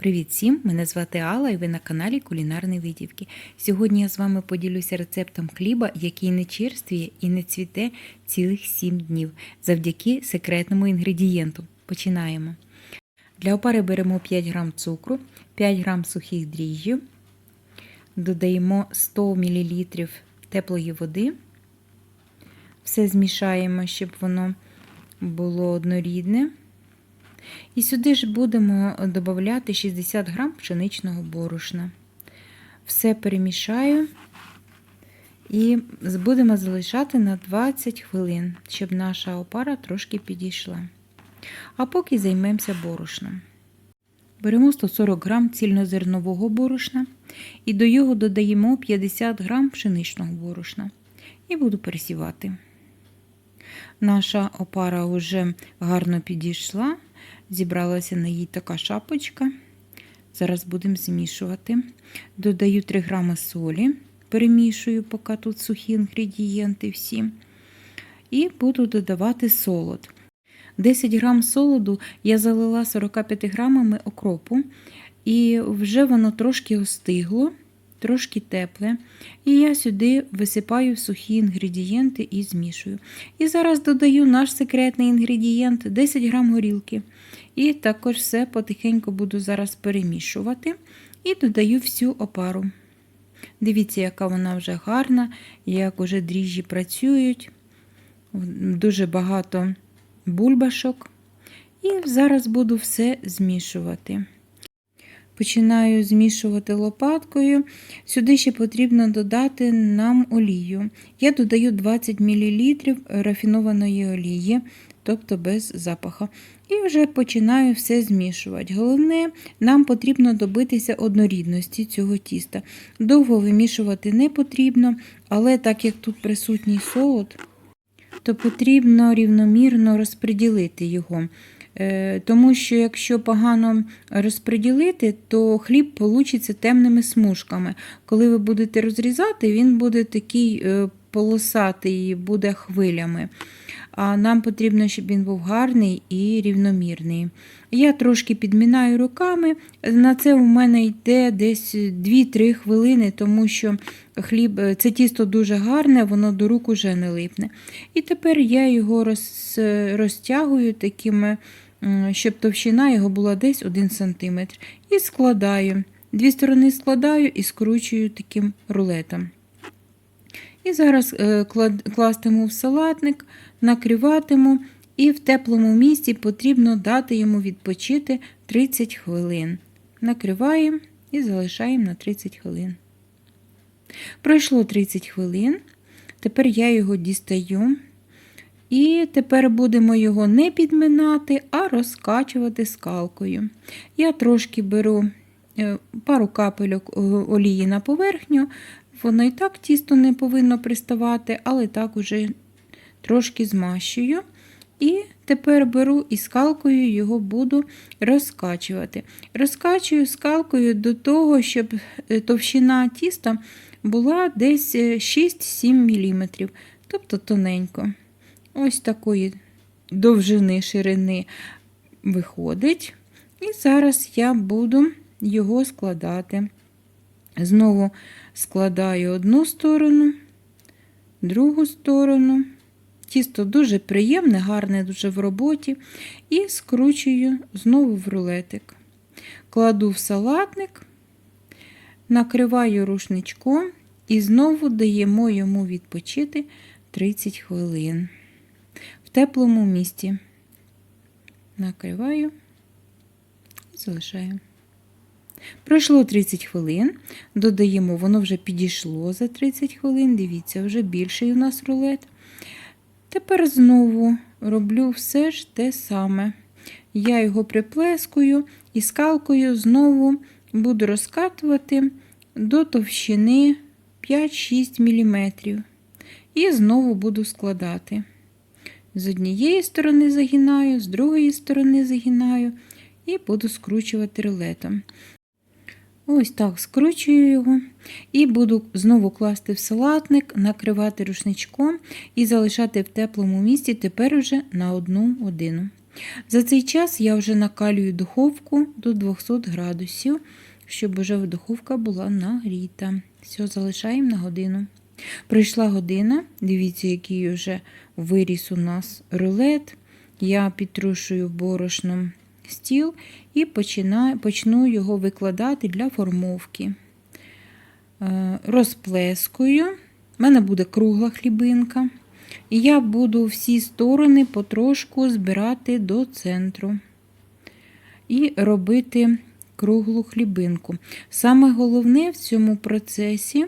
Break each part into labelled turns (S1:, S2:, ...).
S1: Привіт всім! Мене звати Алла і ви на каналі Кулінарні Видівки. Сьогодні я з вами поділюся рецептом хліба, який не черствіє і не цвіте цілих 7 днів завдяки секретному інгредієнту. Починаємо. Для опари беремо 5 г цукру, 5 г сухих дріжджів, додаємо 100 мл теплої води. Все змішаємо, щоб воно було однорідне. І сюди ж будемо додати 60 грам пшеничного борошна. Все перемішаю і будемо залишати на 20 хвилин, щоб наша опара трошки підійшла. А поки займемося борошном. Беремо 140 грам цільнозернового борошна і до його додаємо 50 грам пшеничного борошна. І буду пересівати. Наша опара вже гарно підійшла. Зібралася на їй така шапочка. Зараз будемо змішувати. Додаю 3 грами солі, перемішую, поки тут сухі інгредієнти всі. І буду додавати солод. 10 грам солоду я залила 45 грамами окропу, і вже воно трошки остигло, трошки тепле. І я сюди висипаю сухі інгредієнти і змішую. І зараз додаю наш секретний інгредієнт 10 грам горілки. І також все потихеньку буду зараз перемішувати і додаю всю опару. Дивіться, яка вона вже гарна, як уже дріжджі працюють. Дуже багато бульбашок. І зараз буду все змішувати. Починаю змішувати лопаткою. Сюди ще потрібно додати нам олію. Я додаю 20 мл рафінованої олії, тобто без запаху. І вже починаю все змішувати. Головне, нам потрібно добитися однорідності цього тіста. Довго вимішувати не потрібно, але так як тут присутній солод, то потрібно рівномірно розподілити його. Тому що якщо погано розподілити, то хліб получиться темними смужками. Коли ви будете розрізати, він буде такий полосатий, буде хвилями. А нам потрібно, щоб він був гарний і рівномірний. Я трошки підмінаю руками. На це у мене йде десь 2-3 хвилини, тому що хліб, це тісто дуже гарне, воно до рук уже не липне. І тепер я його роз, розтягую такими, щоб товщина його була десь 1 см. І складаю. Дві сторони складаю і скручую таким рулетом. І зараз кластиму в салатник, накриватиму, і в теплому місці потрібно дати йому відпочити 30 хвилин. Накриваємо і залишаємо на 30 хвилин. Пройшло 30 хвилин. Тепер я його дістаю. І тепер будемо його не підминати, а розкачувати скалкою. Я трошки беру пару капельок олії на поверхню, Воно і так тісто не повинно приставати, але так уже трошки змащую. І тепер беру і скалкою його буду розкачувати. Розкачую скалкою до того, щоб товщина тіста була десь 6-7 мм, тобто тоненько. Ось такої довжини ширини виходить. І зараз я буду його складати. Знову складаю одну сторону, другу сторону. Тісто дуже приємне, гарне, дуже в роботі. І скручую знову в рулетик. Кладу в салатник, накриваю рушничком і знову даємо йому відпочити 30 хвилин. В теплому місці накриваю і залишаю. Пройшло 30 хвилин, додаємо, воно вже підійшло за 30 хвилин, дивіться, вже більший у нас рулет. Тепер знову роблю все ж те саме. Я його приплескую і скалкою знову буду розкатувати до товщини 5-6 мм. І знову буду складати. З однієї сторони загинаю, з другої сторони загинаю і буду скручувати рулетом. Ось так скручую його і буду знову класти в салатник, накривати рушничком і залишати в теплому місці тепер уже на одну годину. За цей час я вже накалюю духовку до 200 градусів, щоб вже духовка була нагріта. Все, залишаємо на годину. Прийшла година, дивіться, який вже виріс у нас рулет. Я підтрушую борошном стіл і починаю, почну його викладати для формовки. Е, Розплескую. У мене буде кругла хлібинка. І я буду всі сторони потрошку збирати до центру і робити круглу хлібинку. Саме головне в цьому процесі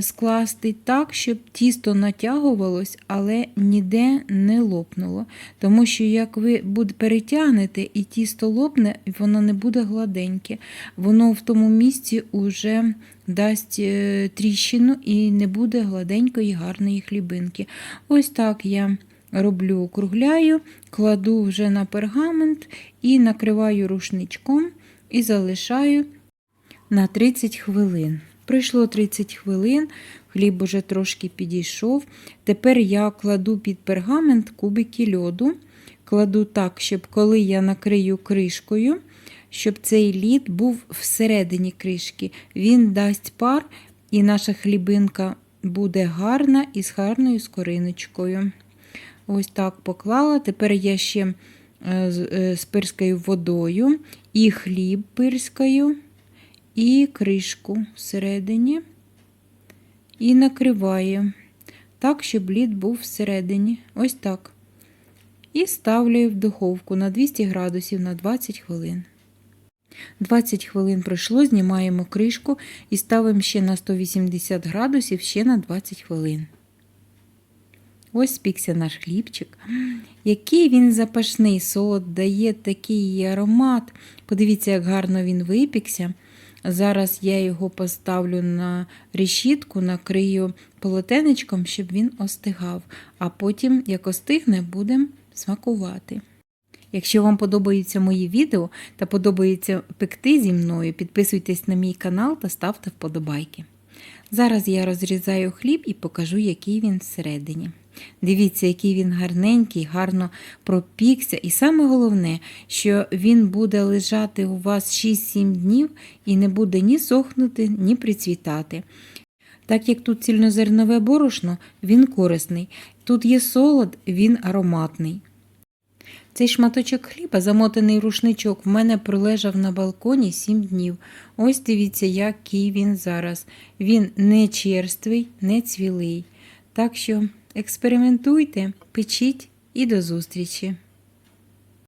S1: скласти так, щоб тісто натягувалось, але ніде не лопнуло. Тому що, як ви перетягнете і тісто лопне, воно не буде гладеньке. Воно в тому місці вже дасть е, тріщину і не буде гладенької гарної хлібинки. Ось так я роблю, округляю, кладу вже на пергамент і накриваю рушничком і залишаю на 30 хвилин. Пройшло 30 хвилин, хліб уже трошки підійшов. Тепер я кладу під пергамент кубики льоду. Кладу так, щоб коли я накрию кришкою, щоб цей лід був всередині кришки. Він дасть пар, і наша хлібинка буде гарна і з гарною скориночкою. Ось так поклала. Тепер я ще е, з- е, водою, і хліб пирскаю, і кришку всередині. І накриваю так, щоб лід був всередині. Ось так. І ставлю в духовку на 200 градусів на 20 хвилин. 20 хвилин пройшло, знімаємо кришку і ставимо ще на 180 градусів ще на 20 хвилин. Ось спікся наш хлібчик. Який він запашний, солод дає такий аромат. Подивіться, як гарно він випікся. Зараз я його поставлю на решітку, накрию полотенечком, щоб він остигав. А потім, як остигне, будемо смакувати. Якщо вам подобаються мої відео та подобається пекти зі мною, підписуйтесь на мій канал та ставте вподобайки. Зараз я розрізаю хліб і покажу, який він всередині. Дивіться, який він гарненький, гарно пропікся. І саме головне, що він буде лежати у вас 6-7 днів і не буде ні сохнути, ні прицвітати. Так як тут цільнозернове борошно, він корисний. Тут є солод, він ароматний. Цей шматочок хліба, замотаний рушничок, в мене пролежав на балконі 7 днів. Ось дивіться, який він зараз. Він не черствий, не цвілий. Так що експериментуйте, печіть і до зустрічі!